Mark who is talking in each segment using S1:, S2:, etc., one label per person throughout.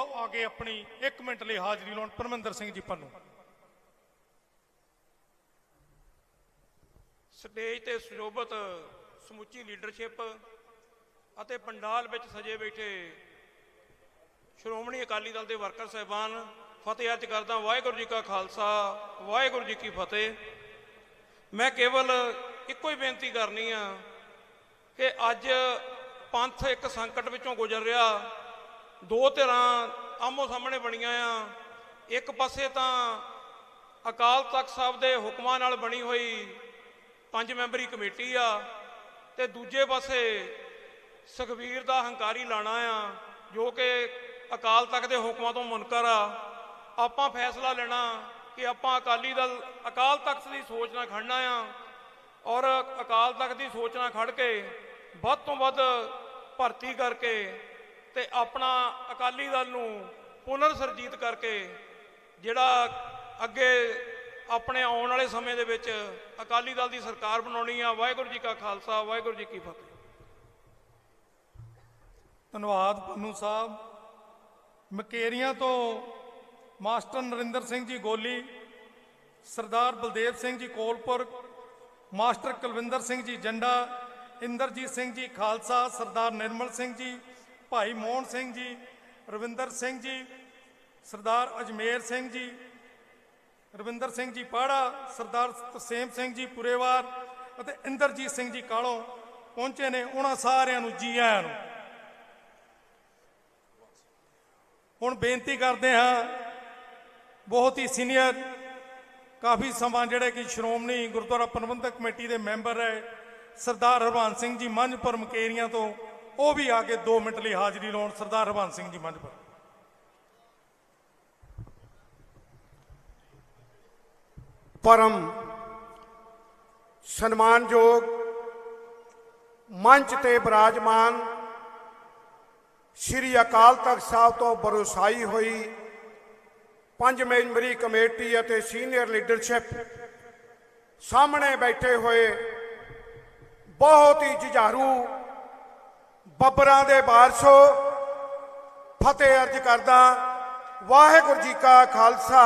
S1: ਆ- ਆਗੇ ਆਪਣੀ 1 ਮਿੰਟ ਲਈ ਹਾਜ਼ਰੀ ਲਾਉਣ ਪਰਮਿੰਦਰ ਸਿੰਘ ਜੀ ਪੰਨੂ।
S2: ਸਟੇਜ ਤੇ ਸੁਸ਼ੋਭਿਤ ਸਮੁੱਚੀ ਲੀਡਰਸ਼ਿਪ ਅਤੇ ਪੰਡਾਲ ਵਿੱਚ ਸਜੇ ਬੈਠੇ ਸ਼੍ਰੋਮਣੀ ਅਕਾਲੀ ਦਲ ਦੇ ਵਰਕਰ ਸਹਿਬਾਨ, ਫਤਿਹ ਅੱਜ ਕਰਦਾ ਵਾਹਿਗੁਰੂ ਜੀ ਕਾ ਖਾਲਸਾ, ਵਾਹਿਗੁਰੂ ਜੀ ਕੀ ਫਤਿਹ। ਮੈਂ ਕੇਵਲ ਇੱਕੋ ਹੀ ਬੇਨਤੀ ਕਰਨੀ ਆ ਕਿ ਅੱਜ ਪੰਥ ਇੱਕ ਸੰਕਟ ਵਿੱਚੋਂ ਗੁਜ਼ਰ ਰਿਹਾ। ਦੋ ਧਿਰਾਂ ਆਮੋ ਸਾਹਮਣੇ ਬਣੀਆਂ ਆ। ਇੱਕ ਪਾਸੇ ਤਾਂ ਅਕਾਲ ਤਖਤ ਸਾਹਿਬ ਦੇ ਹੁਕਮਾਂ ਨਾਲ ਬਣੀ ਹੋਈ ਪੰਜ ਮੈਂਬਰੀ ਕਮੇਟੀ ਆ ਤੇ ਦੂਜੇ ਪਾਸੇ ਸੁਖਬੀਰ ਦਾ ਹੰਕਾਰੀ ਲਾਣਾ ਆ, ਜੋ ਕਿ ਅਕਾਲ ਤਖਤ ਦੇ ਹੁਕਮਾਂ ਤੋਂ ਮੁਨਕਰ ਆ। ਆਪਾਂ ਫੈਸਲਾ ਲੈਣਾ ਕਿ ਆਪਾਂ ਅਕਾਲੀ ਦਲ ਅਕਾਲ ਤਖਤ ਦੀ ਸੋਚ ਨਾਲ ਖੜਨਾ ਆ ਔਰ ਅਕਾਲ ਤਖਤ ਦੀ ਸੋਚ ਨਾਲ ਖੜ ਕੇ ਵੱਧ ਤੋਂ ਵੱਧ ਭਰਤੀ ਕਰਕੇ ਤੇ ਆਪਣਾ ਅਕਾਲੀ ਦਲ ਨੂੰ ਪੁਨਰ ਸਰਜੀਤ ਕਰਕੇ ਜਿਹੜਾ ਅੱਗੇ ਆਪਣੇ ਆਉਣ ਵਾਲੇ ਸਮੇਂ ਦੇ ਵਿੱਚ ਅਕਾਲੀ ਦਲ ਦੀ ਸਰਕਾਰ ਬਣਾਉਣੀ ਆ, ਵਾਹਿਗੁਰੂ ਜੀ ਕਾ ਖਾਲਸਾ, ਵਾਹਿਗੁਰੂ ਜੀ ਕੀ ਫਤਿਹ।
S1: ਧੰਨਵਾਦ ਪੰਨੂ ਸਾਹਿਬ। ਮਕੇਰੀਆਂ ਤੋਂ ਮਾਸਟਰ ਨਰਿੰਦਰ ਸਿੰਘ ਜੀ ਗੋਲੀ, ਸਰਦਾਰ ਬਲਦੇਵ ਸਿੰਘ ਜੀ ਕੋਲਪੁਰ, ਮਾਸਟਰ ਕੁਲਵਿੰਦਰ ਸਿੰਘ ਜੀ ਜੰਡਾ, ਇੰਦਰਜੀਤ ਸਿੰਘ ਜੀ ਖਾਲਸਾ, ਸਰਦਾਰ ਨਿਰਮਲ ਸਿੰਘ ਜੀ ਭਾਈ ਮੋਹਨ ਸਿੰਘ ਜੀ, ਰਵਿੰਦਰ ਸਿੰਘ ਜੀ, ਸਰਦਾਰ ਅਜਮੇਰ ਸਿੰਘ ਜੀ, ਰਵਿੰਦਰ ਸਿੰਘ ਜੀ ਪਾੜਾ, ਸਰਦਾਰ ਤਰਸੇਮ ਸਿੰਘ ਜੀ ਪੁਰੇਵਾਰ ਅਤੇ ਇੰਦਰਜੀਤ ਸਿੰਘ ਜੀ ਕਾਲੋਂ ਪਹੁੰਚੇ ਨੇ ਉਹਨਾਂ ਸਾਰਿਆਂ ਨੂੰ ਜੀ ਆਇਆਂ ਨੂੰ। ਹੁਣ ਬੇਨਤੀ ਕਰਦੇ ਹਾਂ, ਬਹੁਤ ਹੀ ਸੀਨੀਅਰ, ਕਾਫੀ ਸਮਾਂ ਜਿਹੜੇ ਕਿ ਸ਼੍ਰੋਮਣੀ ਗੁਰਦੁਆਰਾ ਪ੍ਰਬੰਧਕ ਕਮੇਟੀ ਦੇ ਮੈਂਬਰ ਹੈ ਸਰਦਾਰ ਹਰਵੰਸ ਸਿੰਘ ਜੀ ਮੰਝਪੁਰ ਮਕੇਰੀਆਂ ਤੋਂ ਉਹ ਵੀ ਆ ਕੇ 2 ਮਿੰਟ ਲਈ ਹਾਜ਼ਰੀ ਲਾਉਣ ਸਰਦਾਰ ਹਰਵੰਸ ਸਿੰਘ ਜੀ ਮੰਝਪੁਰ
S3: ਪਰਮ ਸਨਮਾਨਯੋਗ ਮੰਚ ਤੇ ਬਰਾਜਮਾਨ ਸ੍ਰੀ ਅਕਾਲ ਤਖਤ ਸਾਹਿਬ ਤੋਂ ਬਰੋਸਾਈ ਹੋਈ ਪੰਜ ਮੈਂਬਰੀ ਕਮੇਟੀ ਅਤੇ ਸੀਨੀਅਰ ਲੀਡਰਸ਼ਿਪ ਸਾਹਮਣੇ ਬੈਠੇ ਹੋਏ ਬਹੁਤ ਹੀ ਜੁਝਾਰੂ ਬੱਬਰਾਂ ਦੇ ਬਾਰਸ਼ੋ ਫਤਿਹ ਅਰਜ ਕਰਦਾ ਵਾਹਿਗੁਰੂ ਜੀ ਕਾ ਖਾਲਸਾ,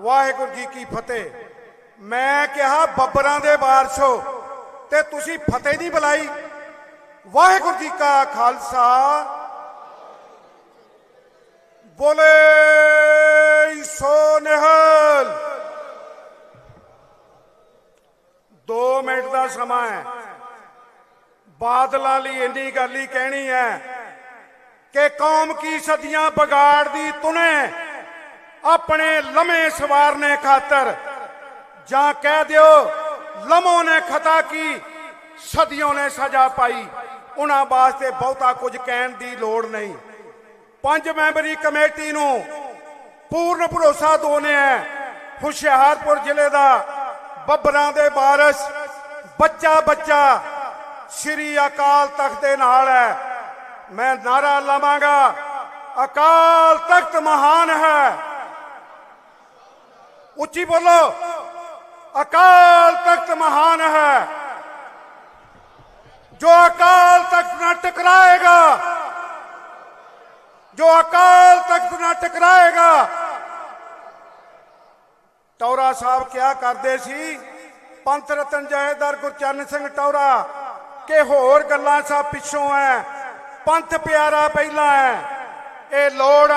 S3: ਵਾਹਿਗੁਰੂ ਜੀ ਕੀ ਫਤਿਹ। ਮੈਂ ਕਿਹਾ, ਬੱਬਰਾਂ ਦੇ ਬਾਰਸ਼ੋ ਤੇ ਤੁਸੀਂ ਫਤਿਹ ਨਹੀਂ ਬੁਲਾਈ। ਵਾਹਿਗੁਰੂ ਜੀ ਕਾ ਖਾਲਸਾ। ਬੋਲੇ ਸੋ ਨਿਹਾਲ। 2 ਮਿੰਟ ਦਾ ਸਮਾਂ ਹੈ। ਬਾਦਲਾਂ ਲਈ ਇੰਨੀ ਗੱਲ ਹੀ ਕਹਿਣੀ ਹੈ ਕਿ ਕੌਮ ਕੀ ਸਦੀਆਂ ਬਗਾੜਦੀ ਤੁਨੇ ਆਪਣੇ ਲਮੇ ਸਵਾਰਨੇ ਖਾਤਰ। ਜਾਂ ਕਹਿ ਦਿਓ, ਲਮੋ ਨੇ ਖਤਾ ਕੀ, ਸਦੀਆਂ ਨੇ ਸਜ਼ਾ ਪਾਈ। ਉਹਨਾਂ ਵਾਸਤੇ ਬਹੁਤਾ ਕੁਝ ਕਹਿਣ ਦੀ ਲੋੜ ਨਹੀਂ। ਪੰਜ ਮੈਂਬਰੀ ਕਮੇਟੀ ਨੂੰ ਪੂਰਨ ਭਰੋਸਾ ਦੋਨੇ ਹੈ। ਹੁਸ਼ਿਆਰਪੁਰ ਜ਼ਿਲ੍ਹੇ ਦਾ ਬੱਬਰਾਂ ਦੇ ਬਾਰਸ ਬੱਚਾ ਬੱਚਾ ਸ੍ਰੀ ਅਕਾਲ ਤਖਤ ਦੇ ਨਾਲ ਹੈ ਮੈਂ ਨਾਰਾ ਲਾਵਾਂਗਾ ਅਕਾਲ ਤਖਤ ਮਹਾਨ ਹੈ ਉੱਚੀ ਬੋਲੋ ਅਕਾਲ ਤਖਤ ਮਹਾਨ ਹੈ ਜੋ ਅਕਾਲ ਤਖਤ ਨਾਲ ਟਕਰਾਏਗਾ ਜੋ ਅਕਾਲ ਤਖਤ ਨਾਲ ਟਕਰਾਏਗਾ ਟੌਰਾ ਸਾਹਿਬ ਕਿਹਾ ਕਰਦੇ ਸੀ ਪੰਥ ਰਤਨ ਜਹੇਦਾਰ ਗੁਰਚਰਨ ਸਿੰਘ ਟੌਰਾ ਕਿ ਹੋਰ ਗੱਲਾਂ ਸਭ ਪਿੱਛੋਂ ਐ। ਪੰਥ ਪਿਆਰਾ ਪਹਿਲਾਂ ਹੈ ਇਹ ਲੋੜ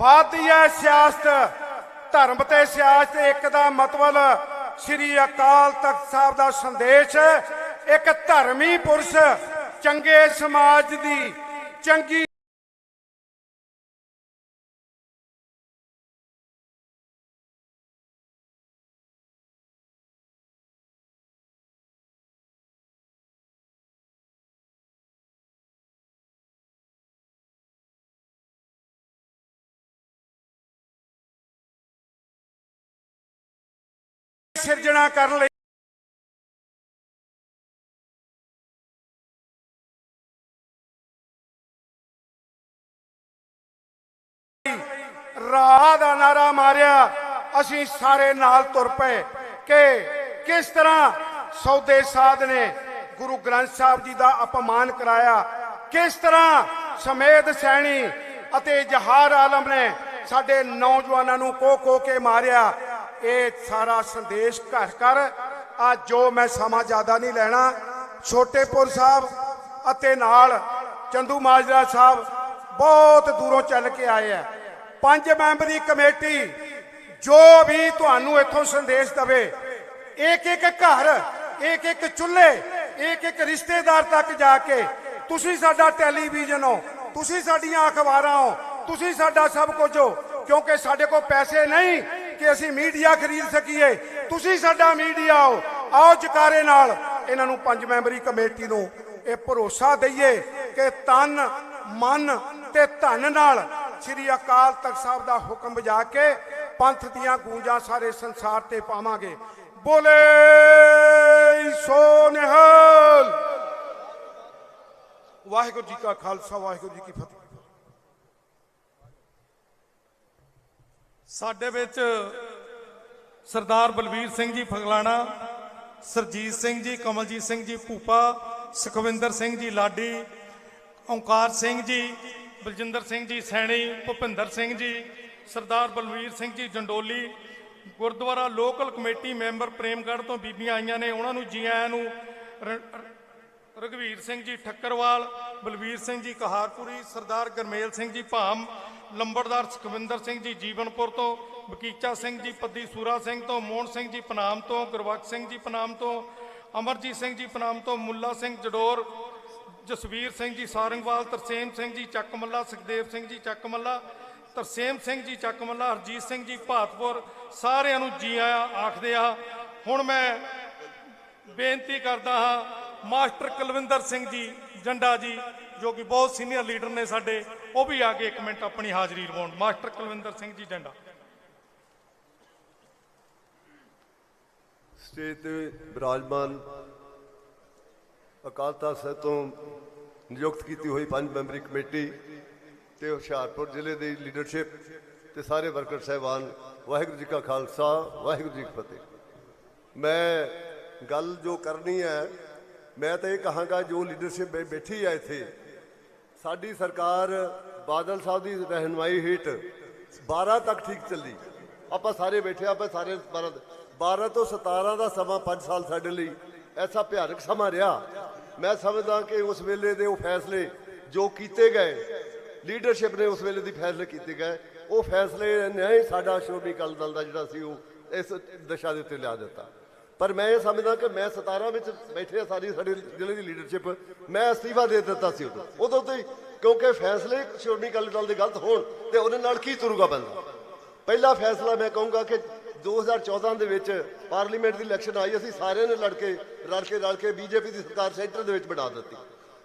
S3: ਬਾਅਦ ਦੀ ਹੈ ਸਿਆਸਤ। ਧਰਮ ਤੇ ਸਿਆਸਤ ਇੱਕ ਦਾ ਮਤਲਬ ਸ੍ਰੀ ਅਕਾਲ ਤਖਤ ਸਾਹਿਬ ਦਾ ਸੰਦੇਸ਼ ਇੱਕ ਧਰਮੀ ਪੁਰਸ਼ ਚੰਗੇ ਸਮਾਜ ਦੀ ਚੰਗੀ ਸਿਰਜਣਾ ਕਰਨ ਲਈ ਰਾਹ ਦਾ ਨਾਰਾ ਮਾਰਿਆ। ਅਸੀਂ ਸਾਰੇ ਨਾਲ ਤੁਰ ਪਏ ਕਿ ਕਿਸ ਤਰ੍ਹਾਂ ਸੌਦੇ ਸਾਧ ਨੇ ਗੁਰੂ ਗ੍ਰੰਥ ਸਾਹਿਬ ਜੀ ਦਾ ਅਪਮਾਨ ਕਰਾਇਆ। ਕਿਸ ਤਰ੍ਹਾਂ ਸਮੇਧ ਸੈਣੀ ਅਤੇ ਜਹਾਰ ਆਲਮ ਨੇ ਸਾਡੇ ਨੌਜਵਾਨਾਂ ਨੂੰ ਕੋ ਕੋ ਕੇ ਮਾਰਿਆ। ਇਹ ਸਾਰਾ ਸੰਦੇਸ਼ ਘਰ ਘਰ। ਆ ਜੋ ਮੈਂ ਸਮਾਂ ਜ਼ਿਆਦਾ ਨਹੀਂ ਲੈਣਾ ਛੋਟੇਪੁਰ ਸਾਹਿਬ ਅਤੇ ਨਾਲ ਚੰਦੂ ਮਾਜਰਾ ਸਾਹਿਬ ਬਹੁਤ ਦੂਰੋਂ ਚੱਲ ਕੇ ਆਏ ਆ। ਪੰਜ ਮੈਂਬਰੀ ਕਮੇਟੀ ਜੋ ਵੀ ਤੁਹਾਨੂੰ ਇੱਥੋਂ ਸੰਦੇਸ਼ ਦਵੇ ਇੱਕ ਇੱਕ ਘਰ ਇੱਕ ਇੱਕ ਚੁੱਲ੍ਹੇ ਇੱਕ ਇੱਕ ਰਿਸ਼ਤੇਦਾਰ ਤੱਕ ਜਾ ਕੇ ਤੁਸੀਂ ਸਾਡਾ ਟੈਲੀਵਿਜ਼ਨ ਹੋ, ਤੁਸੀਂ ਸਾਡੀਆਂ ਅਖਬਾਰਾਂ ਹੋ, ਤੁਸੀਂ ਸਾਡਾ ਸਭ ਕੁਝ ਹੋ, ਕਿਉਂਕਿ ਸਾਡੇ ਕੋਲ ਪੈਸੇ ਨਹੀਂ ਕਿ ਅਸੀਂ ਮੀਡੀਆ ਖਰੀਦ ਸਕੀਏ। ਤੁਸੀਂ ਸਾਡਾ ਮੀਡੀਆ ਹੋ ਆਓ ਜਕਾਰੇ ਨਾਲ। ਇਹਨਾਂ ਨੂੰ ਪੰਜ ਮੈਂਬਰੀ ਕਮੇਟੀ ਨੂੰ ਇਹ ਭਰੋਸਾ ਦਈਏ ਕਿ ਤਨ, ਮਨ ਤੇ ਧਨ ਨਾਲ ਸ੍ਰੀ ਅਕਾਲ ਤਖਤ ਸਾਹਿਬ ਦਾ ਹੁਕਮ ਵਜਾ ਕੇ ਪੰਥ ਦੀਆਂ ਗੂੰਜਾਂ ਸਾਰੇ ਸੰਸਾਰ ਤੇ ਪਾਵਾਂਗੇ। ਬੋਲੇ, ਸੋ ਨਿਹਾਲ। ਵਾਹਿਗੁਰੂ ਜੀ ਕਾ ਖਾਲਸਾ, ਵਾਹਿਗੁਰੂ ਜੀ ਕੀ ਫਤਿਹ।
S1: ਸਾਡੇ ਵਿੱਚ ਸਰਦਾਰ ਬਲਵੀਰ ਸਿੰਘ ਜੀ ਫਗਲਾਣਾ, Surjit Singh ji, Kamaljit Singh ji ਭੂਪਾ, Sukhwinder Singh ji Ladi Onkar Singh ji, Baljinder Singh ji Saini, Bhupinder Singh ji, Sardar Balvir Singh ji Jandoli, Gurdwara local committee member Premgarh ਤੋਂ ਬੀਬੀਆਂ ਆਈਆਂ ਨੇ, ਉਹਨਾਂ ਨੂੰ ਜੀ ਆਇਆਂ ਨੂੰ ਰ- ਰਘਵੀਰ ਸਿੰਘ ਜੀ ਠੱਕਰਵਾਲ, ਬਲਵੀਰ ਸਿੰਘ ਜੀ ਕਹਾਰਪੁਰੀ, ਸਰਦਾਰ ਗਰਮੇਲ ਸਿੰਘ ਜੀ ਭਾਮ ਲੰਬੜਦਾਰ ਸੁਖਵਿੰਦਰ ਸਿੰਘ ਜੀ ਜੀਵਨਪੁਰ ਤੋਂ ਬਕੀਚਾ ਸਿੰਘ ਜੀ ਪੱਦੀ ਸੂਰਾ ਸਿੰਘ ਤੋਂ ਮੋਹਨ ਸਿੰਘ ਜੀ ਪਨਾਮ ਤੋਂ ਗੁਰਬਖਸ਼ ਸਿੰਘ ਜੀ ਪਨਾਮ ਤੋਂ ਅਮਰਜੀਤ ਸਿੰਘ ਜੀ ਪਨਾਮ ਤੋਂ ਮੁੱਲਾ ਸਿੰਘ ਜਡੋਰ ਜਸਵੀਰ ਸਿੰਘ ਜੀ ਸਾਰੰਗਵਾਲ ਤਰਸੇਮ ਸਿੰਘ ਜੀ ਚੱਕਮੱਲਾ ਸੁਖਦੇਵ ਸਿੰਘ ਜੀ ਚੱਕਮੱਲਾ ਤਰਸੇਮ ਸਿੰਘ ਜੀ ਚੱਕਮੱਲਾ ਹਰਜੀਤ ਸਿੰਘ ਜੀ ਭਾਤਪੁਰ ਸਾਰਿਆਂ ਨੂੰ ਜੀ ਆਇਆਂ ਆਖਦੇ ਆ ਹੁਣ ਮੈਂ ਬੇਨਤੀ ਕਰਦਾ ਹਾਂ ਮਾਸਟਰ ਕੁਲਵਿੰਦਰ ਸਿੰਘ ਜੀ ਜੰਡਾ ਜੀ ਜੋ ਕਿ ਬਹੁਤ ਸੀਨੀਅਰ ਲੀਡਰ ਨੇ ਸਾਡੇ, ਉਹ ਵੀ ਆ ਕੇ ਇੱਕ ਮਿੰਟ ਆਪਣੀ ਹਾਜ਼ਰੀ ਲਵਾਉਣ ਮਾਸਟਰ ਕੁਲਵਿੰਦਰ ਸਿੰਘ ਜੀ ਜੰਡਾ
S4: ਸਟੇਜ ਤੇ ਵਿਰਾਜਮਾਨ ਅਕਾਲ ਤਖਤ ਸਾਹਿਬ ਤੋਂ ਨਿਯੁਕਤ ਕੀਤੀ ਹੋਈ ਪੰਜ ਮੈਂਬਰੀ ਕਮੇਟੀ ਤੇ ਹੁਸ਼ਿਆਰਪੁਰ ਜ਼ਿਲ੍ਹੇ ਦੀ ਲੀਡਰਸ਼ਿਪ ਤੇ ਸਾਰੇ ਵਰਕਰ ਸਹਿਬਾਨ, ਵਾਹਿਗੁਰੂ ਜੀ ਕਾ ਖਾਲਸਾ, ਵਾਹਿਗੁਰੂ ਜੀ ਕੀ ਫਤਿਹ। ਮੈਂ ਗੱਲ ਜੋ ਕਰਨੀ ਹੈ, ਮੈਂ ਤਾਂ ਇਹ ਕਹਾਂਗਾ ਜੋ ਲੀਡਰਸ਼ਿਪ ਬੈਠੀ ਹੈ ਇੱਥੇ ਸਾਡੀ ਸਰਕਾਰ ਬਾਦਲ ਸਾਹਿਬ ਦੀ ਰਹਿਨਮਾਈ ਹੇਠ 12 ਤੱਕ ਠੀਕ ਚੱਲੀ। ਆਪਾਂ ਸਾਰੇ ਬੈਠੇ ਆਪਾਂ ਸਾਰੇ 12 12 ਤੋਂ 17 ਦਾ ਸਮਾਂ 5 ਸਾਲ ਸਾਡੇ ਲਈ ਐਸਾ ਭਿਆਨਕ ਸਮਾਂ ਰਿਹਾ। ਮੈਂ ਸਮਝਦਾ ਕਿ ਉਸ ਵੇਲੇ ਦੇ ਉਹ ਫੈਸਲੇ ਜੋ ਕੀਤੇ ਗਏ, ਲੀਡਰਸ਼ਿਪ ਨੇ ਉਸ ਵੇਲੇ ਦੀ ਫੈਸਲੇ ਕੀਤੇ ਗਏ, ਉਹ ਫੈਸਲੇ ਨੇ ਹੀ ਸਾਡਾ ਸ਼੍ਰੋਮਣੀ ਅਕਾਲੀ ਦਲ ਦਾ ਜਿਹੜਾ ਸੀ ਉਹ ਇਸ ਦਿਸ਼ਾ ਦੇ ਉੱਤੇ ਲਿਆ ਦਿੱਤਾ। ਪਰ ਮੈਂ ਇਹ ਸਮਝਦਾ ਕਿ ਮੈਂ 17 ਵਿੱਚ ਬੈਠੇ ਸਾਰੀ ਸਾਡੇ ਜ਼ਿਲ੍ਹੇ ਦੀ ਲੀਡਰਸ਼ਿਪ ਮੈਂ ਅਸਤੀਫਾ ਦੇ ਦਿੱਤਾ ਸੀ ਉਦੋਂ। ਉਦੋਂ ਤੋਂ ਹੀ ਕਿਉਂਕਿ ਫੈਸਲੇ ਸ਼੍ਰੋਮਣੀ ਅਕਾਲੀ ਦਲ ਦੇ ਗਲਤ ਹੋਣ ਤੇ ਉਹਦੇ ਨਾਲ ਕੀ ਤੁਰੂਗਾ ਬੰਦਾ? ਪਹਿਲਾ ਫੈਸਲਾ ਮੈਂ ਕਹੂੰਗਾ ਕਿ 2014 ਦੇ ਵਿੱਚ ਪਾਰਲੀਮੈਂਟ ਦੀ ਇਲੈਕਸ਼ਨ ਆਈ, ਅਸੀਂ ਸਾਰਿਆਂ ਨੇ ਲੜ ਕੇ, ਰਲ ਕੇ ਰਲ ਕੇ ਬੀਜੇਪੀ ਦੀ ਸਰਕਾਰ ਸੈਂਟਰ ਦੇ ਵਿੱਚ ਬਣਾ ਦਿੱਤੀ।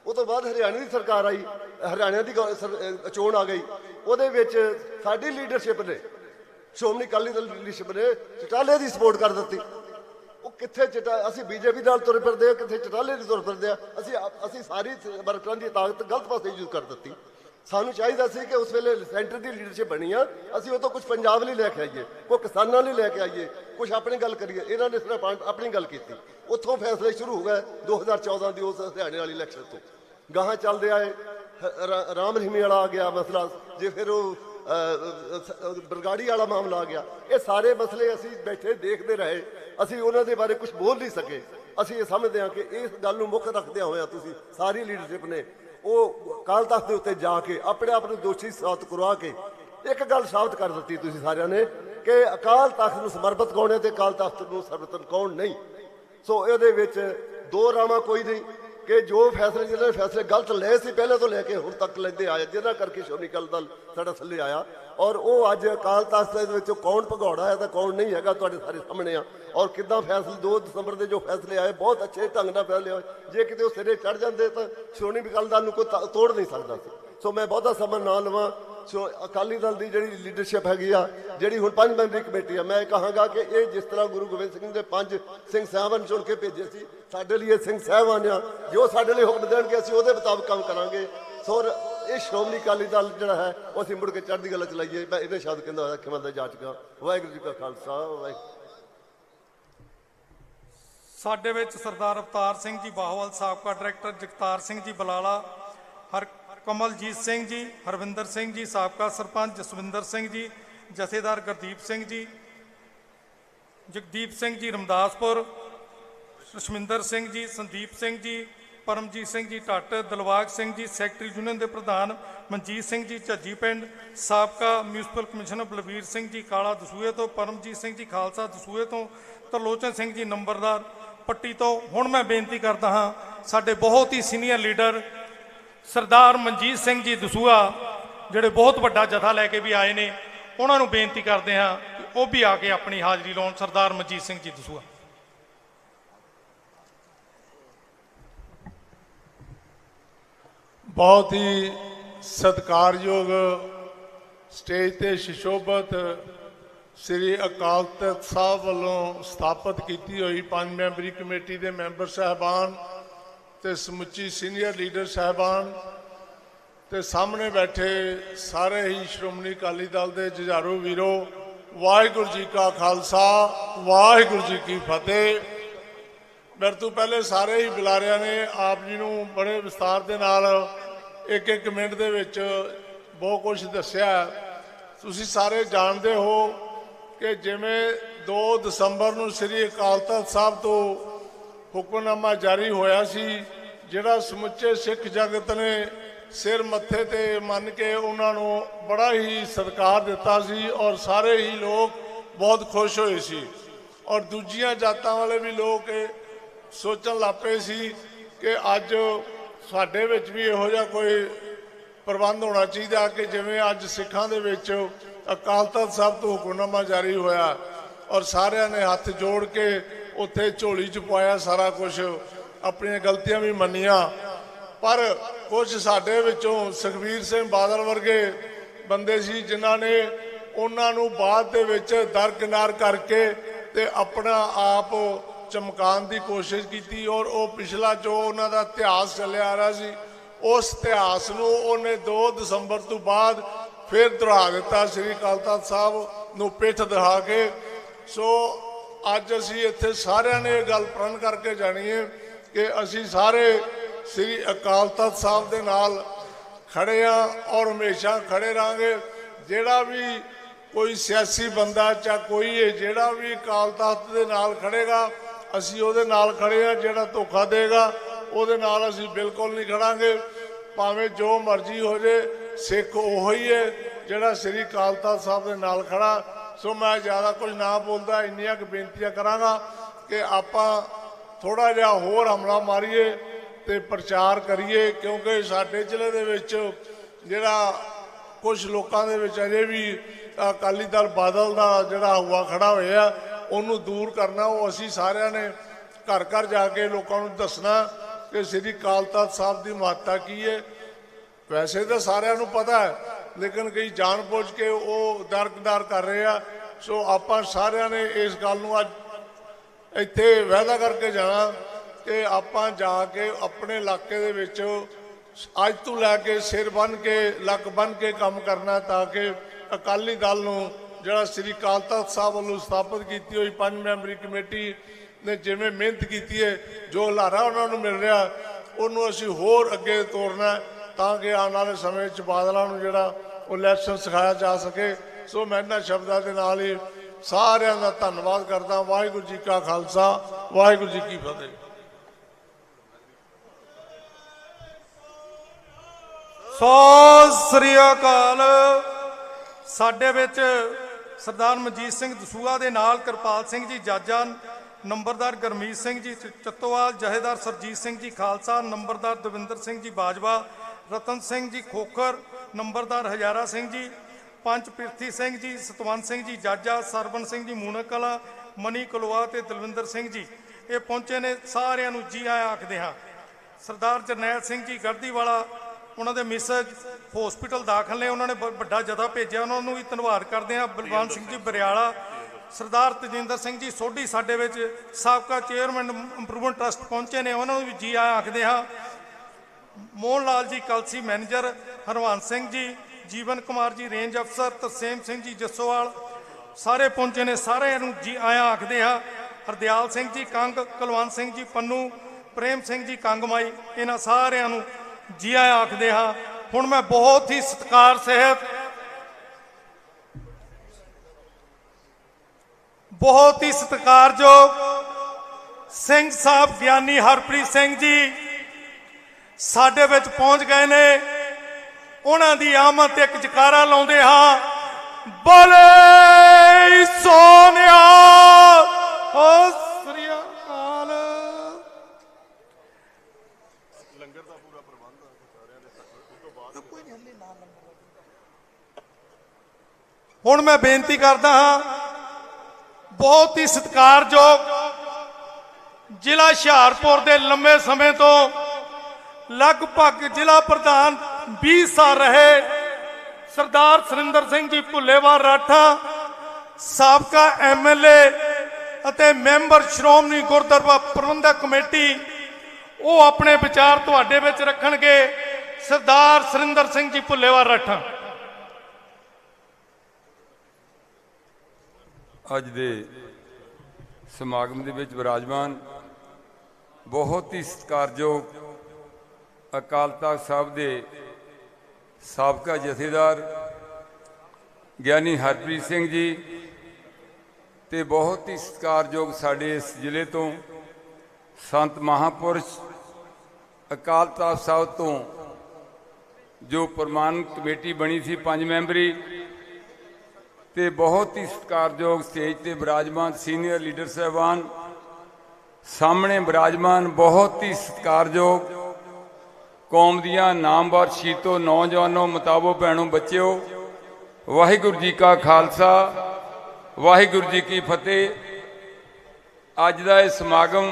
S4: ਉਹ ਤੋਂ ਬਾਅਦ ਹਰਿਆਣਾ ਦੀ ਸਰਕਾਰ ਆਈ ਹਰਿਆਣਾ ਦੀ ਗੌ- ਚੋਣ ਆ ਗਈ। ਉਹਦੇ ਵਿੱਚ ਸਾਡੀ ਲੀਡਰਸ਼ਿਪ ਨੇ, ਸ਼੍ਰੋਮਣੀ ਅਕਾਲੀ ਦਲ ਲੀਡਰਸ਼ਿਪ ਨੇ ਚਟਾਲੇ ਦੀ ਸਪੋਰਟ ਕਰ ਦਿੱਤੀ। ਕਿੱਥੇ ਚਟਾ ਅਸੀਂ ਬੀਜੇਪੀ ਨਾਲ ਤੁਰ ਫਿਰਦੇ ਆ ਕਿੱਥੇ ਚਟਾਲੇ ਦੀ ਤੁਰ ਫਿਰਦੇ ਆ ਅਸੀਂ ਅਸੀਂ ਸਾਰੀ ਵਰਕਰਾਂ ਦੀ ਤਾਕਤ ਗਲਤ ਪਾਸੇ ਯੂਜ਼ ਕਰ ਦਿੱਤੀ। ਸਾਨੂੰ ਚਾਹੀਦਾ ਸੀ ਕਿ ਉਸ ਵੇਲੇ ਸੈਂਟਰ ਦੀ ਲੀਡਰਸ਼ਿਪ ਬਣੀ ਆ। ਅਸੀਂ ਉਹ ਤੋਂ ਕੁਝ ਪੰਜਾਬ ਲਈ ਲੈ ਕੇ ਆਈਏ, ਕੋਈ ਕਿਸਾਨਾਂ ਲਈ ਲੈ ਕੇ ਆਈਏ ਕੁਝ ਆਪਣੀ ਗੱਲ ਕਰੀਏ। ਇਹਨਾਂ ਨੇ ਸਿਰਫ ਆਪਣੀ ਗੱਲ ਕੀਤੀ। ਉੱਥੋਂ ਫੈਸਲੇ ਸ਼ੁਰੂ ਹੋ ਗਏ 2014 ਦੀ ਉਸ ਹਰਿਆਣੇ ਵਾਲੀ ਇਲੈਕਸ਼ਨ ਤੋਂ। ਗਾਹਾਂ ਚੱਲਦੇ ਆਏ ਰਾਮ ਰਹੀਮੀ ਵਾਲਾ ਆ ਗਿਆ ਮਸਲਾ। ਜੇ ਫਿਰ ਉਹ ਬਰਗਾੜੀ ਵਾਲਾ ਮਾਮਲਾ ਆ ਗਿਆ। ਇਹ ਸਾਰੇ ਮਸਲੇ ਅਸੀਂ ਬੈਠੇ ਦੇਖਦੇ ਰਹੇ। ਅਸੀਂ ਉਹਨਾਂ ਦੇ ਬਾਰੇ ਕੁਝ ਬੋਲ ਨਹੀਂ ਸਕੇ। ਅਸੀਂ ਇਹ ਸਮਝਦੇ ਹਾਂ ਕਿ ਇਸ ਗੱਲ ਨੂੰ ਮੁੱਖ ਰੱਖਦਿਆਂ ਹੋਇਆਂ ਤੁਸੀਂ ਸਾਰੀ ਲੀਡਰਸ਼ਿਪ ਨੇ ਉਹ ਕਾਲ ਤਖਤ ਦੇ ਉੱਤੇ ਜਾ ਕੇ ਆਪਣੇ ਆਪ ਨੂੰ ਦੋਸ਼ੀ ਸਾਬਤ ਕਰਵਾ ਕੇ ਇੱਕ ਗੱਲ ਸਾਬਤ ਕਰ ਦਿੱਤੀ ਤੁਸੀਂ ਸਾਰਿਆਂ ਨੇ ਕਿ ਅਕਾਲ ਤਖਤ ਨੂੰ ਸਮਰਪਿਤ ਕੌਣ ਹੈ ਤੇ ਅਕਾਲ ਤਖਤ ਨੂੰ ਸਮਰਪਿਤ ਕੌਣ ਨਹੀਂ। ਸੋ ਇਹਦੇ ਵਿੱਚ ਦੋ ਰਾਵਾਂ ਕੋਈ ਨਹੀਂ। ਕਿ ਜੋ ਫੈਸਲੇ ਜਿਹਨਾਂ ਨੇ ਫੈਸਲੇ ਗਲਤ ਲਏ ਸੀ, ਪਹਿਲੇ ਤੋਂ ਲੈ ਕੇ ਹੁਣ ਤੱਕ ਲੈਂਦੇ ਆਏ ਜਿਹਨਾਂ ਕਰਕੇ ਸ਼੍ਰੋਮਣੀ ਅਕਾਲੀ ਦਲ ਸਾਡਾ ਥੱਲੇ ਆਇਆ। ਔਰ ਉਹ ਅੱਜ ਅਕਾਲ ਤਖਤ ਦੇ ਵਿੱਚੋਂ ਕੌਣ ਭਗੌੜਾ ਹੈ ਤਾਂ ਕੌਣ ਨਹੀਂ ਹੈਗਾ, ਤੁਹਾਡੇ ਸਾਰੇ ਸਾਹਮਣੇ ਆ। ਔਰ ਕਿੱਦਾਂ ਫੈਸਲੇ 2 ਦਸੰਬਰ ਦੇ ਜੋ ਫੈਸਲੇ ਆਏ, ਬਹੁਤ ਅੱਛੇ ਢੰਗ ਨਾਲ ਫੈਸਲੇ ਹੋਏ ਜੇ ਕਿਤੇ ਉਹ ਸਿਰੇ ਚੜ ਜਾਂਦੇ ਤਾਂ ਸ਼੍ਰੋਮਣੀ ਅਕਾਲੀ ਦਲ ਨੂੰ ਕੋਈ ਤਾ- ਤੋੜ ਨਹੀਂ ਸਕਦਾ ਸੀ। ਸੋ ਮੈਂ ਬਹੁਤਾ ਸਮਾਂ ਨਾ ਲਵਾਂ। ਸੋ ਅਕਾਲੀ ਦਲ ਦੀ ਜਿਹੜੀ ਲੀਡਰਸ਼ਿਪ ਹੈਗੀ ਆ, ਜਿਹੜੀ ਹੁਣ ਪੰਜ ਮੈਂਬਰੀ ਕਮੇਟੀ ਆ, ਮੈਂ ਇਹ ਕਹਾਂਗਾ ਕਿ ਇਹ ਜਿਸ ਤਰ੍ਹਾਂ ਗੁਰੂ ਗੋਬਿੰਦ ਸਿੰਘ ਦੇ ਪੰਜ ਸਿੰਘ ਸਾਹਿਬਾਨ ਚੁਣ ਕੇ ਭੇਜੇ ਸੀ, ਸਾਡੇ ਲਈ ਇਹ ਸਿੰਘ ਸਾਹਿਬਾਨ ਆ, ਜੋ ਸਾਡੇ ਲਈ ਹੁਕਮ ਦੇਣਗੇ, ਅਸੀਂ ਉਹਦੇ ਮੁਤਾਬਕ ਕੰਮ ਕਰਾਂਗੇ। ਸੋ ਇਹ ਸ਼੍ਰੋਮਣੀ ਅਕਾਲੀ ਦਲ ਜਿਹੜਾ ਹੈ, ਉਹ ਅਸੀਂ ਮੁੜ ਕੇ ਚੜ੍ਹਦੀ ਗੱਲ ਚਲਾਈਏ ਮੈਂ ਇਹਦੇ ਸ਼ਬਦ ਕਹਿੰਦਾ ਹੋਇਆ ਖਿਮਾ ਦਾ ਜਾ ਚੁੱਕਾ ਵਾਹਿਗੁਰੂ ਜੀ ਕਾ ਖਾਲਸਾ ਵਾਹਿਗੁਰੂ
S1: ਸਾਡੇ ਵਿੱਚ ਸਰਦਾਰ ਅਵਤਾਰ ਸਿੰਘ ਜੀ ਬਾਹਵਾਲ ਸਾਬਕਾ ਡਾਇਰੈਕਟਰ ਜਗਤਾਰ ਸਿੰਘ ਜੀ ਬਲਾਲਾ, ਹਰ ਕਮਲਜੀਤ ਸਿੰਘ ਜੀ ਹਰਵਿੰਦਰ ਸਿੰਘ ਜੀ ਸਾਬਕਾ ਸਰਪੰਚ ਜਸਵਿੰਦਰ ਸਿੰਘ ਜੀ ਜਥੇਦਾਰ ਗੁਰਦੀਪ ਸਿੰਘ ਜੀ ਜਗਦੀਪ ਸਿੰਘ ਜੀ ਰਮਦਾਸਪੁਰ ਲਛਮਿੰਦਰ ਸਿੰਘ ਜੀ ਸੰਦੀਪ ਸਿੰਘ ਜੀ ਪਰਮਜੀਤ ਸਿੰਘ ਜੀ ਢੱਟ ਦਿਲਵਾਗ ਸਿੰਘ ਜੀ ਸੈਕਟਰੀ ਯੂਨੀਅਨ ਦੇ ਪ੍ਰਧਾਨ ਮਨਜੀਤ ਸਿੰਘ ਜੀ ਝੱਜੀ ਪਿੰਡ ਸਾਬਕਾ ਮਿਊਨਿਸਪਲ ਕਮਿਸ਼ਨਰ ਬਲਵੀਰ ਸਿੰਘ ਜੀ ਕਾਲਾ ਦਸੂਏ ਤੋਂ ਪਰਮਜੀਤ ਸਿੰਘ ਜੀ ਖਾਲਸਾ ਦਸੂਏ ਤੋਂ ਤਰਲੋਚਨ ਸਿੰਘ ਜੀ ਨੰਬਰਦਾਰ ਪੱਟੀ ਤੋਂ ਹੁਣ ਮੈਂ ਬੇਨਤੀ ਕਰਦਾ ਹਾਂ ਸਾਡੇ ਬਹੁਤ ਹੀ ਸੀਨੀਅਰ ਲੀਡਰ ਸਰਦਾਰ ਮਨਜੀਤ ਸਿੰਘ ਜੀ ਦਸੂਆ, ਜਿਹੜੇ ਬਹੁਤ ਵੱਡਾ ਜਥਾ ਲੈ ਕੇ ਵੀ ਆਏ ਨੇ, ਉਹਨਾਂ ਨੂੰ ਬੇਨਤੀ ਕਰਦੇ ਹਾਂ ਕਿ ਉਹ ਵੀ ਆ ਕੇ ਆਪਣੀ ਹਾਜ਼ਰੀ ਲਾਉਣ, ਸਰਦਾਰ ਮਨਜੀਤ ਸਿੰਘ ਜੀ ਦਸੂਆ।
S5: ਬਹੁਤ ਹੀ ਸਤਿਕਾਰਯੋਗ ਸਟੇਜ ਤੇ ਸ਼ਿਸ਼ੋਭਤ ਸ੍ਰੀ ਅਕਾਲ ਤਖਤ ਸਾਹਿਬ ਵੱਲੋਂ ਸਥਾਪਿਤ ਕੀਤੀ ਹੋਈ ਪੰਜ ਮੈਂਬਰੀ ਕਮੇਟੀ ਦੇ ਮੈਂਬਰ ਸਹਿਬਾਨ ਤੇ ਸਮੁੱਚੀ ਸੀਨੀਅਰ ਲੀਡਰ ਸਹਿਬਾਨ ਤੇ ਸਾਹਮਣੇ ਬੈਠੇ ਸਾਰੇ ਹੀ ਸ਼੍ਰੋਮਣੀ ਅਕਾਲੀ ਦਲ ਦੇ ਜੁਝਾਰੂ ਵੀਰੋ, ਵਾਹਿਗੁਰੂ ਜੀ ਕਾ ਖਾਲਸਾ, ਵਾਹਿਗੁਰੂ ਜੀ ਕੀ ਫਤਿਹ। ਮੇਰੇ ਤੋਂ ਪਹਿਲੇ ਸਾਰੇ ਹੀ ਬੁਲਾਰਿਆਂ ਨੇ ਆਪ ਜੀ ਨੂੰ ਬੜੇ ਵਿਸਤਾਰ ਦੇ ਨਾਲ ਇੱਕ ਇੱਕ ਮਿੰਟ ਦੇ ਵਿੱਚ ਬਹੁਤ ਕੁਝ ਦੱਸਿਆ। ਤੁਸੀਂ ਸਾਰੇ ਜਾਣਦੇ ਹੋ ਕਿ ਜਿਵੇਂ 2 ਦਸੰਬਰ ਨੂੰ ਸ੍ਰੀ ਅਕਾਲ ਤਖਤ ਸਾਹਿਬ ਤੋਂ ਹੁਕਮਨਾਮਾ ਜਾਰੀ ਹੋਇਆ ਸੀ, ਜਿਹੜਾ ਸਮੁੱਚੇ ਸਿੱਖ ਜਗਤ ਨੇ ਸਿਰ ਮੱਥੇ ਤੇ ਮੰਨ ਕੇ ਉਹਨਾਂ ਨੂੰ ਬੜਾ ਹੀ ਸਤਿਕਾਰ ਦਿੱਤਾ ਸੀ ਔਰ ਸਾਰੇ ਹੀ ਲੋਕ ਬਹੁਤ ਖੁਸ਼ ਹੋਏ ਸੀ। ਔਰ ਦੂਜੀਆਂ ਜਾਤਾਂ ਵਾਲੇ ਵੀ ਲੋਕ ਇਹ ਸੋਚਣ ਲੱਪੇ ਸੀ ਕਿ ਅੱਜ ਸਾਡੇ ਵਿੱਚ ਵੀ ਇਹੋ ਜਿਹਾ ਕੋਈ ਪ੍ਰਬੰਧ ਹੋਣਾ ਚਾਹੀਦਾ ਕਿ ਜਿਵੇਂ ਅੱਜ ਸਿੱਖਾਂ ਦੇ ਵਿੱਚ ਅਕਾਲ ਤਖਤ ਸਾਹਿਬ ਤੋਂ ਹੁਕਮਨਾਮਾ ਜਾਰੀ ਹੋਇਆ ਔਰ ਸਾਰਿਆਂ ਨੇ ਹੱਥ ਜੋੜ ਕੇ ਉੱਥੇ ਝੋਲੀ ਚ ਪਾਇਆ ਸਾਰਾ ਕੁਝ ਆਪਣੀਆਂ ਗਲਤੀਆਂ ਵੀ ਮੰਨੀਆਂ। ਪਰ ਕੁਝ ਸਾਡੇ ਵਿੱਚੋਂ ਸੁਖਬੀਰ ਸਿੰਘ ਬਾਦਲ ਵਰਗੇ ਬੰਦੇ ਸੀ ਜਿਨ੍ਹਾਂ ਨੇ ਉਹਨਾਂ ਨੂੰ ਬਾਅਦ ਦੇ ਵਿੱਚ ਦਰਕਿਨਾਰ ਕਰਕੇ ਤੇ ਆਪਣਾ ਆਪ ਚਮਕਾਉਣ ਦੀ ਕੋਸ਼ਿਸ਼ ਕੀਤੀ ਔਰ ਉਹ ਪਿਛਲਾ ਜੋ ਉਹਨਾਂ ਦਾ ਇਤਿਹਾਸ ਚੱਲਿਆ ਆ ਰਿਹਾ ਸੀ, ਉਸ ਇਤਿਹਾਸ ਨੂੰ ਉਹਨੇ 2 ਦਸੰਬਰ ਤੋਂ ਬਾਅਦ ਫਿਰ ਦੁਹਰਾ ਦਿੱਤਾ। ਸ੍ਰੀ ਅਕਾਲ ਤਖਤ ਸਾਹਿਬ ਨੂੰ ਪਿੱਠ ਦਿਖਾ ਕੇ। ਸੋ ਅੱਜ ਅਸੀਂ ਇੱਥੇ ਸਾਰਿਆਂ ਨੇ ਇਹ ਗੱਲ ਪ੍ਰਣ ਕਰਕੇ ਜਾਣੀ ਹੈ ਕਿ ਅਸੀਂ ਸਾਰੇ ਸ੍ਰੀ ਅਕਾਲ ਤਖਤ ਸਾਹਿਬ ਦੇ ਨਾਲ ਖੜੇ ਆ ਔਰ ਹਮੇਸ਼ਾ ਖੜੇ ਰਾਂਗੇ ਜਿਹੜਾ ਵੀ ਕੋਈ ਸਿਆਸੀ ਬੰਦਾ ਚਾ ਕੋਈ ਹੈ ਜਿਹੜਾ ਵੀ ਅਕਾਲ ਤਖਤ ਦੇ ਨਾਲ ਖੜੇਗਾ, ਅਸੀਂ ਉਹਦੇ ਨਾਲ ਖੜੇ ਆ ਜਿਹੜਾ ਧੋਖਾ ਦੇਗਾ, ਉਹਦੇ ਨਾਲ ਅਸੀਂ ਬਿਲਕੁਲ ਨਹੀਂ ਖੜਾਂਗੇ। ਭਾਵੇਂ ਜੋ ਮਰਜ਼ੀ ਹੋ ਜੇ, ਸਿੱਖ ਉਹੀ ਹੈ ਜਿਹੜਾ ਸ੍ਰੀ ਅਕਾਲ ਤਖਤ ਸਾਹਿਬ ਦੇ ਨਾਲ ਖੜਾ। ਸੋ ਮੈਂ ਜ਼ਿਆਦਾ ਕੁਝ ਨਾ ਬੋਲਦਾ, ਇੰਨੀਆਂ ਕੁ ਬੇਨਤੀਆਂ ਕਰਾਂਗਾ ਕਿ ਆਪਾਂ ਥੋੜਾ ਜਿਹਾ ਹੋਰ ਹਮਲਾ ਮਾਰੀਏ ਤੇ ਪ੍ਰਚਾਰ ਕਰੀਏ, ਕਿਉਂਕਿ ਸਾਡੇ ਜ਼ਿਲ੍ਹੇ ਦੇ ਵਿੱਚ ਜਿਹੜਾ ਕੁਝ ਲੋਕਾਂ ਦੇ ਵਿੱਚ ਅਜੇ ਵੀ ਅਕਾਲੀ ਦਲ ਬਾਦਲ ਦਾ ਜਿਹੜਾ ਹਵਾ ਖੜਾ ਹੋਇਆ, ਉਹਨੂੰ ਦੂਰ ਕਰਨਾ, ਉਹ ਅਸੀਂ ਸਾਰਿਆਂ ਨੇ ਘਰ ਘਰ ਜਾ ਕੇ ਲੋਕਾਂ ਨੂੰ ਦੱਸਣਾ ਕਿ ਸ੍ਰੀ ਅਕਾਲ ਤਖਤ ਸਾਹਿਬ ਦੀ ਮਹੱਤਤਾ ਕੀ ਹੈ। ਵੈਸੇ ਤਾਂ ਸਾਰਿਆਂ ਨੂੰ ਪਤਾ ਹੈ ਲੇਕਿਨ ਕਈ ਜਾਣਬੁੱਝ ਕੇ ਉਹ ਦਰਕਦਾਰ ਕਰ ਰਹੇ ਆ। ਸੋ ਆਪਾਂ ਸਾਰਿਆਂ ਨੇ ਇਸ ਗੱਲ ਨੂੰ ਅੱਜ ਇੱਥੇ ਵਾਅਦਾ ਕਰਕੇ ਜਾਣਾ ਕਿ ਆਪਾਂ ਜਾ ਕੇ ਆਪਣੇ ਇਲਾਕੇ ਦੇ ਵਿੱਚ ਅੱਜ ਤੋਂ ਲੈ ਕੇ ਸਿਰ ਬਨ ਕੇ, ਲੱਕ ਬਨ ਕੇ ਕੰਮ ਕਰਨਾ ਤਾਂ ਕਿ ਅਕਾਲੀ ਦਲ ਨੂੰ ਜਿਹੜਾ ਸ੍ਰੀ ਅਕਾਲ ਤਖਤ ਸਾਹਿਬ ਵੱਲੋਂ ਸਥਾਪਿਤ ਕੀਤੀ ਹੋਈ ਪੰਜ ਮੈਂਬਰੀ ਕਮੇਟੀ ਨੇ ਜਿਵੇਂ ਮਿਹਨਤ ਕੀਤੀ ਹੈ ਜੋ ਹਲਾਰਾ ਉਹਨਾਂ ਨੂੰ ਮਿਲ ਰਿਹਾ, ਉਹਨੂੰ ਅਸੀਂ ਹੋਰ ਅੱਗੇ ਤੋਰਨਾ। ਤਾਂ ਕਿ ਆਉਣ ਵਾਲੇ ਸਮੇਂ 'ਚ ਬਾਦਲਾਂ ਨੂੰ ਜਿਹੜਾ ਉਹ ਲੈਸਨ ਸਿਖਾਇਆ ਜਾ ਸਕੇ। ਸੋ ਮੈਂ ਇਹਨਾਂ ਸ਼ਬਦਾਂ ਦੇ ਨਾਲ ਹੀ ਸਾਰਿਆਂ ਦਾ ਧੰਨਵਾਦ ਕਰਦਾ। ਵਾਹਿਗੁਰੂ ਜੀ ਕਾ ਖਾਲਸਾ, ਵਾਹਿਗੁਰੂ ਜੀ ਕੀ ਫਤਿਹ।
S1: ਸੋ ਸ੍ਰੀ ਅਕਾਲ। ਸਾਡੇ ਵਿੱਚ ਸਰਦਾਰ ਮਨਜੀਤ ਸਿੰਘ ਦਸੂਆ ਦੇ ਨਾਲ ਕਿਰਪਾਲ ਸਿੰਘ ਜੀ ਜਾਜਾ, ਨੰਬਰਦਾਰ ਗਰਮੀਤ ਸਿੰਘ ਜੀ ਚੱਤੋਵਾਲ, ਜਹੇਦਾਰ ਸਰਜੀਤ ਸਿੰਘ ਜੀ ਖਾਲਸਾ, ਨੰਬਰਦਾਰ ਦਵਿੰਦਰ ਸਿੰਘ ਜੀ ਬਾਜਵਾ ਰਤਨ ਸਿੰਘ ਜੀ ਖੋਖਰ, ਨੰਬਰਦਾਰ ਹਜ਼ਾਰਾ ਸਿੰਘ ਜੀ, ਪੰਚ ਪਿਰਥੀ ਸਿੰਘ ਜੀ, ਸਤਵੰਤ ਸਿੰਘ ਜੀ, ਜਾਜਾ ਸਰਵਨ ਸਿੰਘ ਜੀ, ਮੂਨਕ ਮਨੀ ਕਲਵਾ ਤੇ ਦਲਵਿੰਦਰ ਸਿੰਘ ਜੀ। ਇਹ ਪਹੁੰਚੇ ਨੇ, ਸਾਰਿਆਂ ਨੂੰ ਜੀ ਆਇਆਂ ਆਖਦੇ ਹਾਂ। ਸਰਦਾਰ ਜਰਨੈਲ ਸਿੰਘ ਜੀ ਗੜਦੀ ਵਾਲਾ ਉਹਨਾਂ ਦੇ ਮਿਸਜ ਹਸਪੀਟਲ ਦਾਖਲ ਨੇ, ਉਹਨਾਂ ਨੇ ਬ- ਵੱਡਾ ਜਥਾ ਭੇਜਿਆ, ਉਹਨਾਂ ਨੂੰ ਵੀ ਧੰਨਵਾਦ ਕਰਦੇ ਹਾਂ। ਬਲਵੰਤ ਸਿੰਘ ਜੀ ਬਰਿਆਲਾ, ਸਰਦਾਰ ਤਜਿੰਦਰ ਸਿੰਘ ਜੀ ਸੋਢੀ ਸਾਡੇ ਵਿੱਚ ਸਾਬਕਾ ਚੇਅਰਮੈਨ ਇੰਪਰੂਵਮੈਂਟ ਟਰਸਟ ਪਹੁੰਚੇ ਨੇ, ਉਹਨਾਂ ਨੂੰ ਵੀ ਜੀ ਆਇਆਂ ਆਖਦੇ ਹਾਂ। ਮੋਹਨ ਲਾਲ ਜੀ, ਕਲਸੀ ਮੈਨੇਜਰ ਹਰਵੰਤ ਸਿੰਘ ਜੀ, ਜੀਵਨ ਕੁਮਾਰ ਜੀ, ਰੇਂਜ ਅਫਸਰ, ਤਰਸੇਮ ਸਿੰਘ ਜੀ, ਜੱਸੋਵਾਲ, ਸਾਰੇ ਪਹੁੰਚੇ ਨੇ, ਸਾਰਿਆਂ ਨੂੰ ਜੀ ਆਇਆਂ ਆਖਦੇ ਹਾਂ ਹਰਦਿਆਲ ਸਿੰਘ ਜੀ, ਕੰਗ, ਕੁਲਵੰਤ ਸਿੰਘ ਜੀ, ਪੰਨੂ, ਪ੍ਰੇਮ ਸਿੰਘ ਜੀ, ਕੰਗਮਾਈ, ਇਹਨਾਂ ਸਾਰਿਆਂ ਨੂੰ ਜੀ ਆਇਆਂ ਆਖਦੇ ਹਾਂ ਹੁਣ ਮੈਂ ਬਹੁਤ ਹੀ ਸਤਿਕਾਰ ਸਹਿਤ, ਬਹੁਤ ਹੀ ਸਤਿਕਾਰਯੋਗ ਸਿੰਘ ਸਾਹਿਬ ਗਿਆਨੀ ਹਰਪ੍ਰੀਤ ਸਿੰਘ ਜੀ ਸਾਡੇ ਵਿੱਚ ਪਹੁੰਚ ਗਏ ਨੇ। ਉਹਨਾਂ ਦੀ ਆਮਦ ਤੇ ਇੱਕ ਜਕਾਰਾ ਲਾਉਂਦੇ ਹਾਂ। ਬੋਲੇ ਸੋਨਿਆ ਹੋ ਸ੍ਰੀ ਅਕਾਲ। ਹੁਣ ਮੈਂ ਬੇਨਤੀ ਕਰਦਾ ਹਾਂ ਬਹੁਤ ਹੀ ਸਤਿਕਾਰਯੋਗ ਜ਼ਿਲ੍ਹਾ ਹੁਸ਼ਿਆਰਪੁਰ ਦੇ ਲੰਮੇ ਸਮੇਂ ਤੋਂ ਲਗਭਗ ਜ਼ਿਲ੍ਹਾ ਪ੍ਰਧਾਨ 20 ਸਾਲ ਰਹੇ। ਸਰਦਾਰ ਸੁਰਿੰਦਰ ਸਿੰਘ ਜੀ ਭੁੱਲੇਵਾਲ ਰਾਠਾ, ਸਾਬਕਾ ਐਮਐਲਏ ਅਤੇ ਮੈਂਬਰ ਸ਼੍ਰੋਮਣੀ ਗੁਰਦੁਆਰਾ ਪ੍ਰਬੰਧਕ ਕਮੇਟੀ, ਉਹ ਆਪਣੇ ਵਿਚਾਰ ਤੁਹਾਡੇ ਵਿੱਚ ਰੱਖਣਗੇ। ਸਰਦਾਰ ਸੁਰਿੰਦਰ ਸਿੰਘ ਜੀ ਭੁੱਲੇਵਾਲ ਰਾਠਾ।
S6: ਅੱਜ ਦੇ ਸਮਾਗਮ ਦੇ ਵਿੱਚ ਵਿਰਾਜਮਾਨ ਬਹੁਤ ਹੀ ਸਤਿਕਾਰਯੋਗ ਅਕਾਲ ਤਖਤ ਸਾਹਿਬ ਦੇ ਸਾਬਕਾ ਜਥੇਦਾਰ ਗਿਆਨੀ ਹਰਪ੍ਰੀਤ ਸਿੰਘ ਜੀ ਤੇ ਬਹੁਤ ਹੀ ਸਤਿਕਾਰਯੋਗ ਸਾਡੇ ਇਸ ਜ਼ਿਲ੍ਹੇ ਤੋਂ ਸੰਤ ਮਹਾਪੁਰਸ਼ ਅਕਾਲ ਤਖਤ ਸਾਹਿਬ ਤੋਂ ਜੋ ਪ੍ਰਮਾਣ ਕਮੇਟੀ ਬਣੀ ਸੀ ਪੰਜ ਮੈਂਬਰੀ ਤੇ ਬਹੁਤ ਹੀ ਸਤਿਕਾਰਯੋਗ ਸਟੇਜ ਤੇ ਵਿਰਾਜਮਾਨ ਸੀਨੀਅਰ ਲੀਡਰ ਸਾਹਿਬਾਨ ਸਾਹਮਣੇ ਵਿਰਾਜਮਾਨ ਬਹੁਤ ਹੀ ਸਤਿਕਾਰਯੋਗ ਕੌਮ ਦੀਆਂ ਨਾਮਵਰ ਸ਼ੀਤੋ ਨੌਜਵਾਨੋ ਮੁਤਾਬੋ ਭੈਣੋ ਬੱਚਿਓ, ਵਾਹਿਗੁਰੂ ਜੀ ਕਾ ਖਾਲਸਾ, ਵਾਹਿਗੁਰੂ ਜੀ ਕੀ ਫਤਿਹ। ਅੱਜ ਦਾ ਇਹ ਸਮਾਗਮ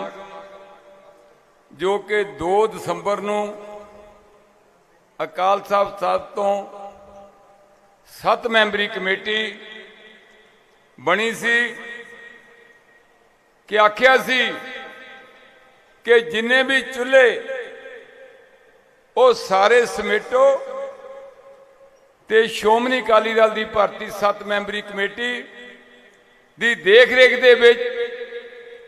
S6: ਜੋ ਕਿ 2 ਦਸੰਬਰ ਨੂੰ ਅਕਾਲ ਸਾਹਿਬ ਸਾਹਿਬ ਤੋਂ ਸੱਤ ਮੈਂਬਰੀ ਕਮੇਟੀ ਬਣੀ ਸੀ ਕਿ ਆਖਿਆ ਸੀ ਕਿ ਜਿੰਨੇ ਵੀ ਚੁੱਲ੍ਹੇ ਉਹ ਸਾਰੇ ਸਮੇਟੋ ਤੇ ਸ਼੍ਰੋਮਣੀ ਅਕਾਲੀ ਦਲ ਦੀ ਭਾਰਤੀ ਸੱਤ ਮੈਂਬਰੀ ਕਮੇਟੀ ਦੀ ਦੇਖ-ਰੇਖ ਦੇ ਵਿੱਚ,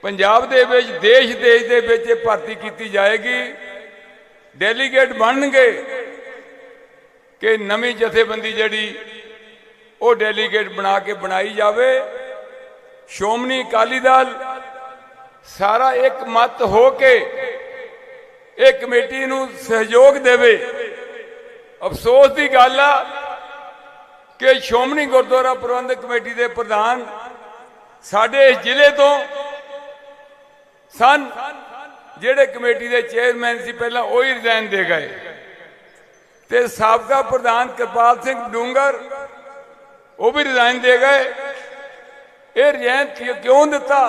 S6: ਪੰਜਾਬ ਦੇ ਵਿੱਚ, ਦੇਸ਼ ਦੇਸ਼ ਦੇ ਵਿੱਚ ਇਹ ਭਰਤੀ ਕੀਤੀ ਜਾਏਗੀ। ਡੈਲੀਗੇਟ ਬਣਨਗੇ ਕਿ ਨਵੀਂ ਜਥੇਬੰਦੀ ਜਿਹੜੀ ਉਹ ਡੈਲੀਗੇਟ ਬਣਾ ਕੇ ਬਣਾਈ ਜਾਵੇ। ਸ਼੍ਰੋਮਣੀ ਅਕਾਲੀ ਦਲ ਸਾਰਾ ਇੱਕ ਮਤ ਹੋ ਕੇ ਇਹ ਕਮੇਟੀ ਨੂੰ ਸਹਿਯੋਗ ਦੇਵੇ। ਅਫਸੋਸ ਦੀ ਗੱਲ ਆ ਕਿ ਸ਼੍ਰੋਮਣੀ ਗੁਰਦੁਆਰਾ ਪ੍ਰਬੰਧਕ ਕਮੇਟੀ ਦੇ ਪ੍ਰਧਾਨ ਸਾਡੇ ਇਸ ਜ਼ਿਲ੍ਹੇ ਤੋਂ ਸਨ, ਜਿਹੜੇ ਕਮੇਟੀ ਦੇ ਚੇਅਰਮੈਨ ਸੀ, ਪਹਿਲਾਂ ਉਹ ਹੀ ਰਿਜ਼ਾਈਨ ਦੇ ਗਏ। ਤੇ ਸਾਬਕਾ ਪ੍ਰਧਾਨ ਕਿਰਪਾਲ ਸਿੰਘ ਡੂੰਗਰ, ਉਹ ਵੀ ਰਿਜ਼ਾਈਨ ਦੇ ਗਏ। ਇਹ ਰਿਜ਼ਾਈਨ ਕਿਉਂ ਦਿੱਤਾ?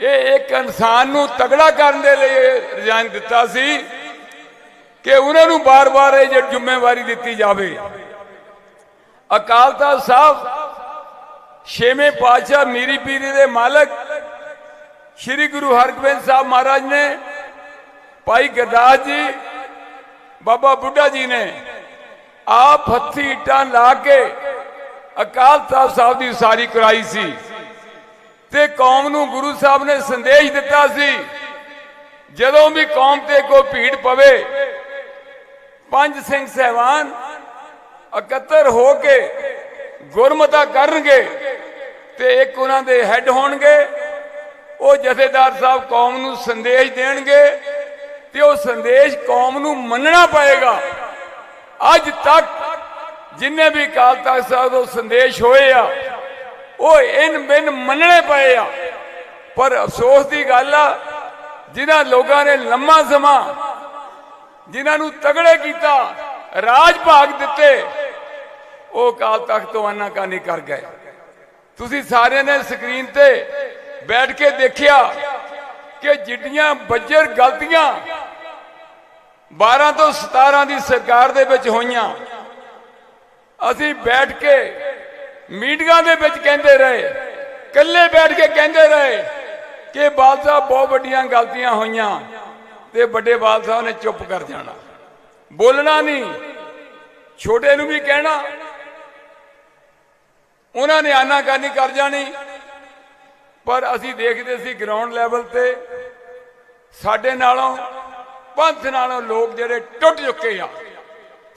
S6: ਇਹ ਇੱਕ ਇਨਸਾਨ ਨੂੰ ਤਗੜਾ ਕਰਨ ਦੇ ਲਈ ਰਿਜ਼ਾਈਨ ਦਿੱਤਾ ਸੀ ਕਿ ਉਹਨਾਂ ਨੂੰ ਬਾਰ-ਬਾਰ ਇਹ ਜਿਹੜੀ ਜ਼ਿੰਮੇਵਾਰੀ ਦਿੱਤੀ ਜਾਵੇ। ਅਕਾਲ ਤਖਤ ਸਾਹਿਬ, ਛੇਵੇਂ ਪਾਤਸ਼ਾਹ ਮੀਰੀ ਪੀਰੀ ਦੇ ਮਾਲਕ ਸ੍ਰੀ ਗੁਰੂ ਹਰਗੋਬਿੰਦ ਸਾਹਿਬ ਮਹਾਰਾਜ ਨੇ, ਭਾਈ ਗੁਰਦਾਸ ਜੀ, ਬਾਬਾ ਬੁੱਢਾ ਜੀ ਨੇ ਆਪ ਹੱਥੀ ਇੱਟਾਂ ਲਾ ਕੇ ਅਕਾਲ ਤਖਤ ਸਾਹਿਬ ਦੀ ਉਸਾਰੀ ਕਰਾਈ ਸੀ। ਤੇ ਕੌਮ ਨੂੰ ਗੁਰੂ ਸਾਹਿਬ ਨੇ ਸੰਦੇਸ਼ ਦਿੱਤਾ ਸੀ, ਜਦੋਂ ਵੀ ਕੌਮ ਤੇ ਕੋਈ ਭੀੜ ਪਵੇ, ਪੰਜ ਸਿੰਘ ਸਹਿਬਾਨ ਇਕੱਤਰ ਹੋ ਕੇ ਗੁਰਮਤਾ ਕਰਨਗੇ ਤੇ ਇੱਕ ਉਹਨਾਂ ਦੇ ਹੈੱਡ ਹੋਣਗੇ, ਉਹ ਜਥੇਦਾਰ ਸਾਹਿਬ ਕੌਮ ਨੂੰ ਸੰਦੇਸ਼ ਦੇਣਗੇ ਤੇ ਉਹ ਸੰਦੇਸ਼ ਕੌਮ ਨੂੰ ਮੰਨਣਾ ਪਏਗਾ। ਅੱਜ ਤੱਕ ਜਿੰਨੇ ਵੀ ਅਕਾਲ ਤਖਤ ਸਾਹਿਬ ਤੋਂ ਸੰਦੇਸ਼ ਹੋਏ ਆ ਉਹ ਇਨ ਬਿਨ ਮੰਨਣੇ ਪਏ ਆ। ਪਰ ਅਫਸੋਸ ਦੀ ਗੱਲ ਆ, ਜਿਨ੍ਹਾਂ ਲੋਕਾਂ ਨੇ ਲੰਮਾ ਸਮਾਂ ਜਿਨ੍ਹਾਂ ਨੂੰ ਤਗੜੇ ਕੀਤਾ, ਰਾਜ ਭਾਗ ਦਿੱਤੇ, ਉਹ ਅਕਾਲ ਤਖਤ ਤੋਂ ਆਨਾਕਾਨੀ ਕਰ ਗਏ। ਤੁਸੀਂ ਸਾਰਿਆਂ ਨੇ ਸਕਰੀਨ ਤੇ ਬੈਠ ਕੇ ਦੇਖਿਆ ਕਿ ਜਿੱਡੀਆਂ ਬੱਜਰ ਗਲਤੀਆਂ 12 ਤੋਂ 17 ਦੀ ਸਰਕਾਰ ਦੇ ਵਿੱਚ ਹੋਈਆਂ। ਅਸੀਂ ਬੈਠ ਕੇ ਮੀਟਿੰਗਾਂ ਦੇ ਵਿੱਚ ਕਹਿੰਦੇ ਰਹੇ, ਇਕੱਲੇ ਬੈਠ ਕੇ ਕਹਿੰਦੇ ਰਹੇ ਕਿ ਬਾਲ ਸਾਹਿਬ ਬਹੁਤ ਵੱਡੀਆਂ ਗਲਤੀਆਂ ਹੋਈਆਂ ਤੇ ਵੱਡੇ ਬਾਲ ਸਾਹਿਬ ਨੇ ਚੁੱਪ ਕਰ ਜਾਣਾ। ਬੋਲਣਾ ਨਹੀਂ, ਛੋਟੇ ਨੂੰ ਵੀ ਕਹਿਣਾ। ਉਹਨਾਂ ਨੇ ਆਨਾਕਾਨੀ ਕਰ ਜਾਣੀ, ਪਰ ਅਸੀਂ ਦੇਖਦੇ ਸੀ ਗਰਾਊਂਡ ਲੈਵਲ ਤੇ ਸਾਡੇ ਨਾਲੋਂ, ਪੰਥ ਨਾਲੋਂ ਲੋਕ ਜਿਹੜੇ ਟੁੱਟ ਚੁੱਕੇ ਆ।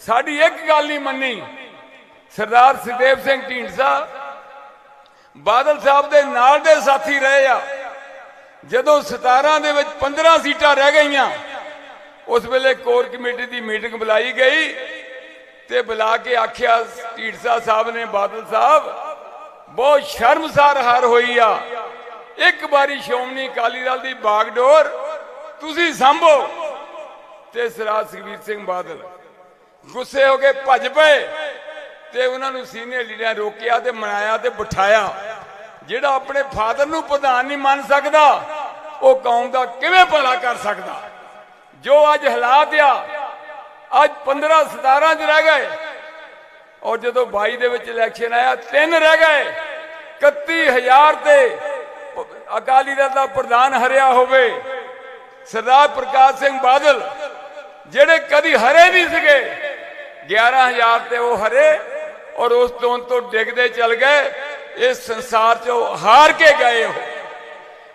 S6: ਸਾਡੀ ਇੱਕ ਗੱਲ ਨਹੀਂ ਮੰਨੀ ਸਰਦਾਰ ਸੁਖਦੇਵ ਸਿੰਘ ਢੀਂਡਸਾ ਬਾਦਲ ਸਾਹਿਬ ਦੇ ਨਾਲ ਦੇ ਸਾਥੀ ਰਹੇ ਆ। ਜਦੋਂ 17 ਦੇ ਵਿੱਚ 15 ਸੀਟਾਂ ਰਹਿ ਗਈਆਂ, ਉਸ ਵੇਲੇ ਕੋਰ ਕਮੇਟੀ ਦੀ ਮੀਟਿੰਗ ਬੁਲਾਈ ਗਈ ਤੇ ਬੁਲਾ ਕੇ ਆਖਿਆ, ਢੀਂਡਸਾ ਸਾਹਿਬ ਨੇ, ਬਾਦਲ ਸਾਹਿਬ, ਬਹੁਤ ਸ਼ਰਮਸਾਰ ਹਾਰ ਹੋਈ ਆ। ਇੱਕ ਵਾਰੀ ਸ਼੍ਰੋਮਣੀ ਅਕਾਲੀ ਦਲ ਦੀ ਬਾਗਡੋਰ ਤੁਸੀਂ ਸੰਭੋ। ਤੇ ਸਰਦਾਰ ਸੁਖਬੀਰ ਸਿੰਘ ਬਾਦਲ ਗੁੱਸੇ ਹੋ ਕੇ ਭੱਜ ਪਏ। ਤੇ ਉਹਨਾਂ ਨੂੰ ਸੀਨੀਅਰ ਲੀਡਰਾਂ ਰੋਕਿਆ ਤੇ ਮਨਾਇਆ ਤੇ ਬਿਠਾਇਆ। ਜਿਹੜਾ ਆਪਣੇ ਫਾਦਰ ਨੂੰ ਪ੍ਰਧਾਨ ਨਹੀਂ ਮੰਨ ਸਕਦਾ, ਉਹ ਕੌਮ ਦਾ ਕਿਵੇਂ ਭਲਾ ਕਰ ਸਕਦਾ? ਜੋ ਅੱਜ ਹਾਲਾਤ ਆ, ਅੱਜ 15 17 ਚ ਰਹਿ ਗਏ। ਔਰ ਜਦੋਂ 22 ਦੇ ਵਿੱਚ ਇਲੈਕਸ਼ਨ ਆਇਆ, ਤਿੰਨ ਰਹਿ ਗਏ। 31000 ਤੇ ਅਕਾਲੀ ਦਲ ਦਾ ਪ੍ਰਧਾਨ ਹਰਿਆ ਹੋਵੇ। ਸਰਦਾਰ ਪ੍ਰਕਾਸ਼ ਸਿੰਘ ਬਾਦਲ, ਜਿਹੜੇ ਕਦੀ ਹਰੇ ਨਹੀਂ ਸੀਗੇ 11000 ਤੇ ਉਹ ਹਰੇ। ਔਰ ਉਸ ਤੋਂ ਤੋਂ ਡਿੱਗਦੇ ਚੱਲ ਗਏ। ਇਸ ਸੰਸਾਰ ਚੋਂ ਹਾਰ ਕੇ ਗਏ ਉਹ।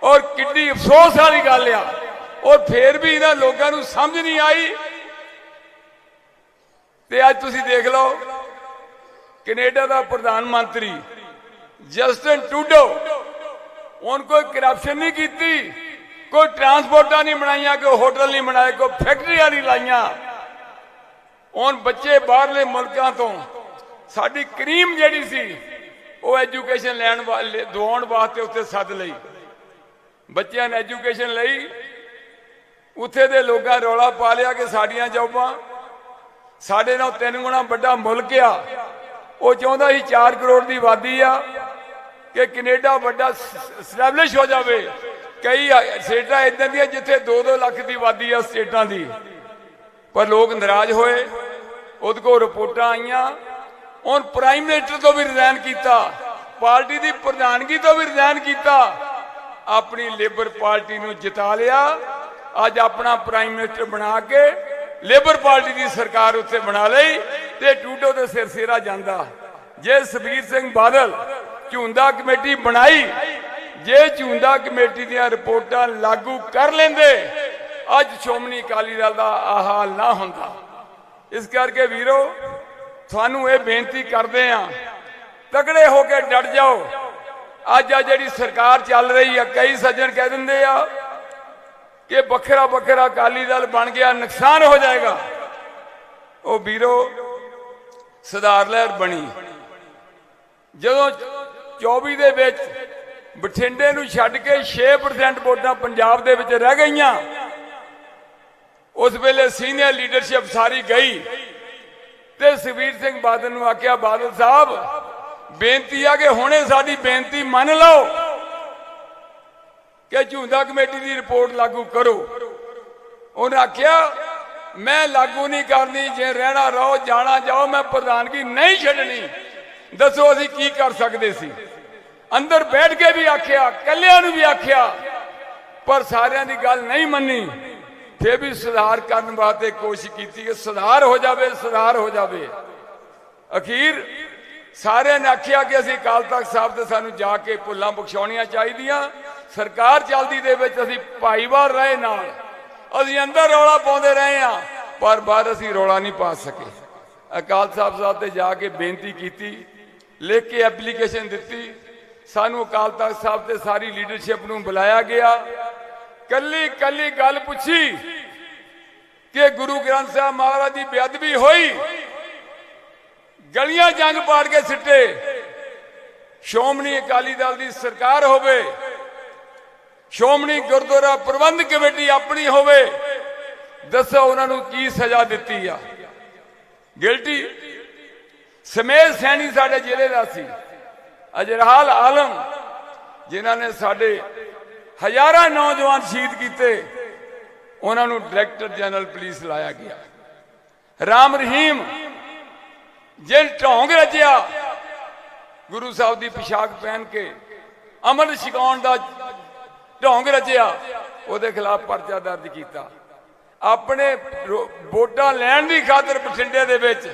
S6: ਔਰ ਕਿੰਨੀ ਅਫਸੋਸ ਵਾਲੀ ਗੱਲ ਆ। ਔਰ ਫੇਰ ਵੀ ਇਹਨਾਂ ਲੋਕਾਂ ਨੂੰ ਸਮਝ ਨਹੀਂ ਆਈ। ਤੇ ਅੱਜ ਤੁਸੀਂ ਦੇਖ ਲਓ, ਕੈਨੇਡਾ ਦਾ ਪ੍ਰਧਾਨ ਮੰਤਰੀ ਜਸਟਨ ਟੂਡੋ ਉਹਨ ਕੋਈ ਕਰਪਸ਼ਨ ਨਹੀਂ ਕੀਤੀ, ਕੋਈ ਟਰਾਂਸਪੋਰਟਾਂ ਨਹੀਂ ਬਣਾਈਆਂ, ਕੋਈ ਹੋਟਲ ਨਹੀਂ ਬਣਾਏ, ਕੋਈ ਫੈਕਟਰੀਆਂ ਨਹੀਂ ਲਾਈਆਂ। ਉਹਨ ਬੱਚੇ ਬਾਹਰਲੇ ਮੁਲਕਾਂ ਤੋਂ ਸਾਡੀ ਕਰੀਮ ਜਿਹੜੀ ਸੀ, ਉਹ ਐਜੂਕੇਸ਼ਨ ਲੈਣ ਵਾਲੇ ਦਵਾਉਣ ਵਾਸਤੇ ਉੱਥੇ ਸੱਦ ਲਈ। ਬੱਚਿਆਂ ਨੇ ਐਜੂਕੇਸ਼ਨ ਲਈ। ਉੱਥੇ ਦੇ ਲੋਕਾਂ ਰੌਲਾ ਪਾ ਲਿਆ ਕਿ ਸਾਡੀਆਂ ਜੌਬਾਂ, ਸਾਡੇ ਨਾਲ ਤਿੰਨ ਗੁਣਾ ਵੱਡਾ ਮੁਲਕ ਆ। ਉਹ ਚਾਹੁੰਦਾ ਸੀ 4 ਕਰੋੜ ਦੀ ਆਬਾਦੀ ਆ, ਕਿ ਕੈਨੇਡਾ ਵੱਡਾ ਸਟੈਬਲਿਸ਼ ਹੋ ਜਾਵੇ। ਕਈ ਸਟੇਟਾਂ ਇਦਾਂ ਦੀਆਂ ਜਿੱਥੇ 2-2 ਲੱਖ ਦੀ ਆਬਾਦੀ ਆ ਸਟੇਟਾਂ ਦੀ। ਪਰ ਲੋਕ ਨਾਰਾਜ਼ ਹੋਏ। ਉਹਦੇ ਕੋਲ ਰਿਪੋਰਟਾਂ ਆਈਆਂ। ਹੁਣ ਪ੍ਰਾਈਮ ਮਿਨਿਸਟਰ ਤੋਂ ਵੀ ਰਿਜ਼ਾਈਨ ਕੀਤਾ, ਪਾਰਟੀ ਦੀ ਪ੍ਰਧਾਨਗੀ ਤੋਂ ਵੀ ਰਿਜ਼ਾਈਨ ਕੀਤਾ, ਆਪਣੀ ਲੇਬਰ ਪਾਰਟੀ ਨੂੰ ਜਿਤਾ ਲਿਆ। ਅੱਜ ਆਪਣਾ ਪ੍ਰਾਈਮ ਮਿਨਿਸਟਰ ਬਣਾ ਕੇ ਲੇਬਰ ਪਾਰਟੀ ਦੀ ਸਰਕਾਰ ਉੱਥੇ ਬਣਾ ਲਈ ਤੇ ਟੂਟੋ ਦੇ ਸਿਰ ਸਿਰਾ ਜਾਂਦਾ। ਜੇ ਸੁਖਬੀਰ ਸਿੰਘ ਬਾਦਲ ਝੁੰਦਾ ਕਮੇਟੀ ਬਣਾਈ, ਜੇ ਝੁੰਦਾ ਕਮੇਟੀ ਦੀਆਂ ਰਿਪੋਰਟਾਂ ਲਾਗੂ ਕਰ ਲੈਂਦੇ, ਅੱਜ ਸ਼੍ਰੋਮਣੀ ਅਕਾਲੀ ਦਲ ਦਾ ਆਹ ਨਾ ਹੁੰਦਾ। ਇਸ ਕਰਕੇ ਵੀਰੋ ਤੁਹਾਨੂੰ ਇਹ ਬੇਨਤੀ ਕਰਦੇ ਆ ਤਕੜੇ ਹੋ ਕੇ ਡਟ ਜਾਓ। ਅੱਜ ਆ ਜਿਹੜੀ ਸਰਕਾਰ ਚੱਲ ਰਹੀ ਆ, ਕਈ ਸੱਜਣ ਕਹਿ ਦਿੰਦੇ ਆ ਕਿ ਵੱਖਰਾ ਵੱਖਰਾ ਅਕਾਲੀ ਦਲ ਬਣ ਗਿਆ, ਨੁਕਸਾਨ ਹੋ ਜਾਏਗਾ। ਉਹ ਵੀਰੋ ਸੁਧਾਰ ਲਹਿਰ ਬਣੀ। ਜਦੋਂ 24 ਦੇ ਵਿੱਚ ਬਠਿੰਡੇ ਨੂੰ ਛੱਡ ਕੇ 6% ਵੋਟਾਂ ਪੰਜਾਬ ਦੇ ਵਿੱਚ ਰਹਿ ਗਈਆਂ, ਉਸ ਵੇਲੇ ਸੀਨੀਅਰ ਲੀਡਰਸ਼ਿਪ ਸਾਰੀ ਗਈ। ਤੇ ਸੁਖਬੀਰ ਸਿੰਘ ਬਾਦਲ ਨੂੰ ਆਖਿਆ, ਬਾਦਲ ਸਾਹਿਬ, ਬੇਨਤੀ ਆ ਕਿ ਹੁਣੇ ਸਾਡੀ ਬੇਨਤੀ ਮੰਨ ਲਓ ਕਿ ਝੁੰਦਾ ਕਮੇਟੀ ਦੀ ਰਿਪੋਰਟ ਲਾਗੂ ਕਰੋ। ਉਹਨੇ ਆਖਿਆ, ਮੈਂ ਲਾਗੂ ਨਹੀਂ ਕਰਨੀ, ਜੇ ਰਹਿਣਾ ਰਹੋ, ਜਾਣਾ ਜਾਓ, ਮੈਂ ਪ੍ਰਧਾਨਗੀ ਨਹੀਂ ਛੱਡਣੀ। ਦੱਸੋ ਅਸੀਂ ਕੀ ਕਰ ਸਕਦੇ ਸੀ? ਅੰਦਰ ਬੈਠ ਕੇ ਵੀ ਆਖਿਆ, ਕੱਲਿਆਂ ਨੂੰ ਵੀ ਆਖਿਆ, ਪਰ ਸਾਰਿਆਂ ਦੀ ਗੱਲ ਨਹੀਂ ਮੰਨੀ। ਫੇਰ ਵੀ ਸੁਧਾਰ ਕਰਨ ਵਾਸਤੇ ਕੋਸ਼ਿਸ਼ ਕੀਤੀ ਕਿ ਸੁਧਾਰ ਹੋ ਜਾਵੇ, ਸੁਧਾਰ ਹੋ ਜਾਵੇ। ਅਖੀਰ ਸਾਰਿਆਂ ਨੇ ਆਖਿਆ ਕਿ ਅਸੀਂ ਅਕਾਲ ਤਖਤ ਸਾਹਿਬ ਤੇ ਸਾਨੂੰ ਜਾ ਕੇ ਭੁੱਲਾਂ ਬਖਸ਼ਾਉਣੀਆਂ ਚਾਹੀਦੀਆਂ। ਸਰਕਾਰ ਚਲਦੀ ਦੇ ਵਿੱਚ ਅਸੀਂ ਭਾਈਵਾਲ ਰਹੇ ਨਾਲ। ਅਸੀਂ ਅੰਦਰ ਰੌਲਾ ਪਾਉਂਦੇ ਰਹੇ ਆ ਪਰ ਬਾਅਦ ਅਸੀਂ ਰੌਲਾ ਨਹੀਂ ਪਾ ਸਕੇ। ਅਕਾਲ ਸਾਹਿਬ ਸਾਹਿਬ ਤੇ ਜਾ ਕੇ ਬੇਨਤੀ ਕੀਤੀ, ਲਿਖ ਕੇ ਐਪਲੀਕੇਸ਼ਨ ਦਿੱਤੀ। ਸਾਨੂੰ ਅਕਾਲ ਤਖਤ ਸਾਹਿਬ ਤੇ ਸਾਰੀ ਲੀਡਰਸ਼ਿਪ ਨੂੰ ਬੁਲਾਇਆ ਗਿਆ। ਕੱਲੀ ਕੱਲੀ ਗੱਲ ਪੁੱਛੀ ਕਿ ਗੁਰੂ ਗ੍ਰੰਥ ਸਾਹਿਬ ਮਹਾਰਾਜ ਦੀ ਬੇਅਦਬੀ ਹੋਈ। ਗਲੀਆਂ ਜੰਗ ਪਾੜ ਕੇ ਸਿੱਟੇ। ਸ਼੍ਰੋਮਣੀ ਅਕਾਲੀ ਦਲ ਦੀ ਸਰਕਾਰ ਹੋਵੇ, ਸ਼੍ਰੋਮਣੀ ਗੁਰਦੁਆਰਾ ਪ੍ਰਬੰਧ ਕਮੇਟੀ ਆਪਣੀ ਹੋਵੇ, ਦੱਸੋ ਉਹਨਾਂ ਨੂੰ ਕੀ ਸਜ਼ਾ ਦਿੱਤੀ ਆ। ਗਿਲਟੀ, ਸਮੇਤ ਸੈਣੀ ਸਾਡੇ ਜ਼ਿਲ੍ਹੇ ਦਾ ਸੀ। ਅਜਰਹਾਲ ਆਲਮ, ਜਿਨ੍ਹਾਂ ਨੇ ਸਾਡੇ ਹਜ਼ਾਰਾਂ ਨੌਜਵਾਨ ਸ਼ਹੀਦ ਕੀਤੇ। ਉਹਨਾਂ ਨੂੰ ਡਾਇਰੈਕਟਰ ਜਨਰਲ ਪੁਲਿਸ ਲਾਇਆ ਗਿਆ। ਰਾਮ ਰਹੀਮ ਜਿਲ ਢੋਂਗ ਰਚਿਆ ਗੁਰੂ ਸਾਹਿਬ ਦੀ ਪਿਸ਼ਾਕ ਪਹਿਨ ਕੇ ਅਮਰ ਛਕਾਉਣ ਦਾ ਢੋਂਗ ਰਚਿਆ ਉਹਦੇ ਖਿਲਾਫ ਪਰਚਾ ਦਰਜ ਕੀਤਾ। ਆਪਣੇ ਵੋਟਾਂ ਲੈਣ ਦੀ ਖਾਤਰ ਬਠਿੰਡੇ ਦੇ ਵਿੱਚ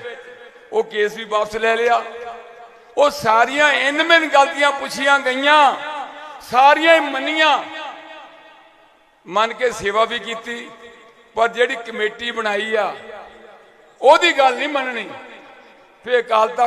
S6: ਉਹ ਕੇਸ ਵੀ ਵਾਪਸ ਲੈ ਲਿਆ। ਉਹ ਸਾਰੀਆਂ ਇਨਮਨ ਗਲਤੀਆਂ ਪੁੱਛੀਆਂ ਗਈਆਂ। ਸਾਰੀਆਂ ਹੀ ਮੰਨੀਆਂ। ਮੰਨ ਕੇ ਸੇਵਾ ਵੀ ਕੀਤੀ, ਪਰ ਜਿਹੜੀ ਕਮੇਟੀ ਬਣਾਈ ਆ, ਉਹਦੀ ਗੱਲ ਨਹੀਂ ਮੰਨਣੀ। ਫੇ ਅਕਾਲ ਤਖਤ